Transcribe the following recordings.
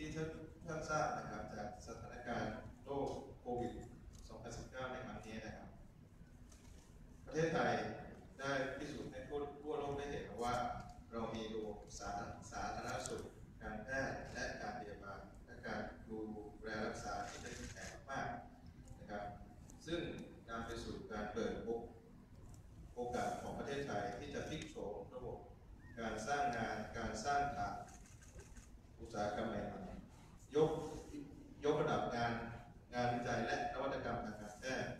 ที่ท่านท่านทราบนะครับจากสถานการณ์โรคโควิด 2019 ในครั้งนี้นะครับ ประเทศไทยได้พิสูจน์ให้ทั่วทั่วโลกได้เห็นว่า เรามีระบบสาสาธารณสุข การแพทย์และการพยาบาลและการดูแลรักษาที่ได้แข็งมากนะครับ ซึ่งนำไปสู่การเปิดโอกาสของประเทศไทยที่จะพลิกโฉมระบบการสร้างงานการสร้างฐานอุตสาหกรรมใหม่ๆยกยกระดับงานงานวิจัยและนวัตกรรมทางการแพทย์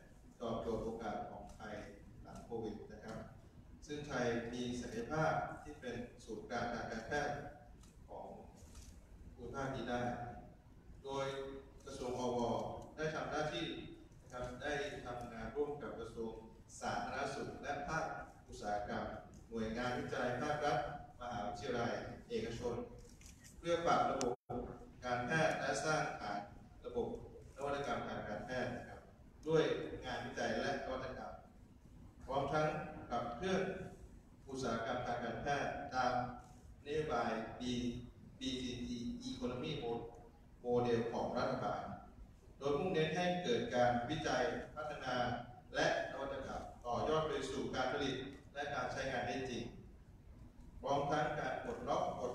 ตอบโจทย์โอกาสของไทยหลังโควิดนะครับ ซึ่งไทย มีศักยภาพที่เป็นศูนย์กลางทางการแพทย์ของภูมิภาคนี้ได้ โดยกระทรวงอวได้ทำหน้าที่นะครับได้ทำงานร่วมกับกระทรวงสาธารณสุขและภาคอุตสาหกรรม หน่วยงานวิจัยภาครัฐมหาวิทยาลัย เอกชน เพื่อปรับระบบการแพทย์และสร้างฐานระบบนวัตกรรมทางการแพทย์นะครับ ด้วยงานวิจัยและนวัตกรรม พร้อมทั้งขับเคลื่อน อุตสาหกรรมทางการแพทย์ตามนโยบาย B BCT Economy Model ของรัฐบาล โดยมุ่งเน้นให้เกิดการวิจัยพัฒนาและนวัตกรรมต่อยอดไปสู่การผลิตและการใช้งานได้จริงพร้อมทั้งการปลดล็อกกฎ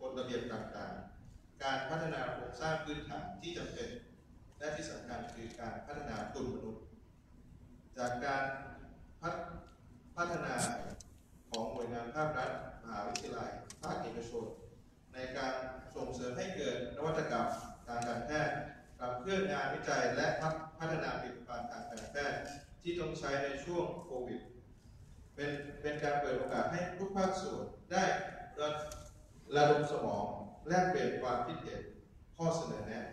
กฎระเบียบต่างๆ การพัฒนาโครงสร้างพื้นฐานที่จำเป็น และที่สำคัญคือการพัฒนาตุนมนุษย์ จากการพัฒพัฒนาของหน่วยงาครัฐมหาวิทยาลัยภาคเอกชน ในการส่งเสริมให้เกิดนวัตกรรมทางการแพทย์ขับเคลื่อนงานวิจัยและพัฒนาผลิตภัณฑ์ทางการแพทย์ที่ต้องใช้ในช่วงโควิด เป็นเป็นการเปิดโอกาสให้ทุกภาคส่วนได้ระระดมสมองแลกเปลี่ยนความคิดเห็นข้อเสนอแนะ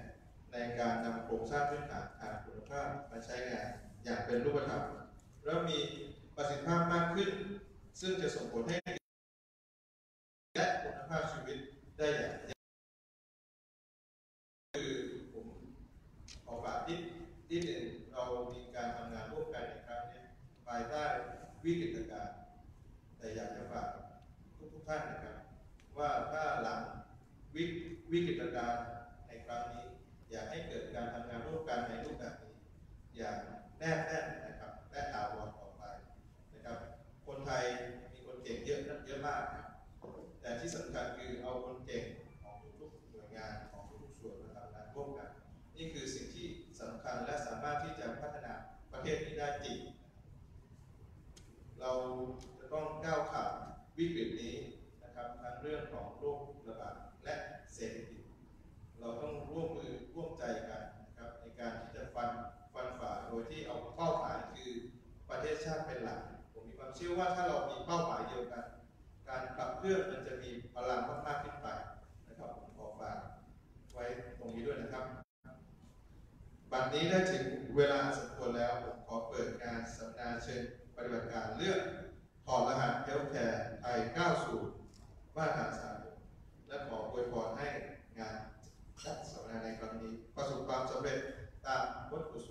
ในการนำโครงสร้างพื้นฐานทางคุณภาพมาใช้งานอย่างเป็นรูปธรรมและมีประสิทธิภาพมากขึ้น ซึ่งจะส่งผลให้และคุณภาพชีวิตได้อย่างคือผมขอฝากที่ที่หนึ่งเรามีการทำงานร่วมกันในครั้งนี้ภายใต้วิกฤตการณ์แต่อยากจะฝากทุกทุกท่านนะครับ ว่าถ้าหลังวิวิกฤตการณ์ในครั้งนี้ อยากให้เกิดการทำงานร่วมกันในรูปแบบนี้ อย่างแนบแน่นนะครับและถาวรต่อไปนะครับ คนไทยมีคนเก่งเยอะนักเยอะมากครับแต่ที่สำคัญคือเอาคนเก่งของทุกๆหน่วยงานของทุกๆส่วนมาทำงานร่วมกัน นี่คือสิ่งที่สำคัญและสามารถที่จะพัฒนาประเทศนี้ได้จริง เราจะต้องก้าวผ่านวิกฤตนี้นะครับทั้งเรื่องของโรคระบาดและเศรษฐกิจ เราต้องร่วมมือร่วมใจกันนะครับในการที่จะฟันฟันฝ่าโดยที่เอาเป้าหมายคือประเทศชาติเป็นหลัก ผมมีความเชื่อว่าถ้าเรามีเป้าหมายเดียวกัน การขับเคลื่อนมันจะมีพลังมากๆขึ้นไปนะครับผมขอฝากไว้ตรงนี้ด้วยนะครับบัดนี้ได้ถึงเวลาสมควรแล้วผมขอเปิดงานสัมมนาเชิญ ฏิบัติการเลือกถอดรหัสเฮลท์แคร์ไทยก้าวสู่มาตรฐานสากลและขออวยพรให้งานจัดสัมมนาในครั้งนี้ ประสบความสำเร็จตามวัตถุประสงค์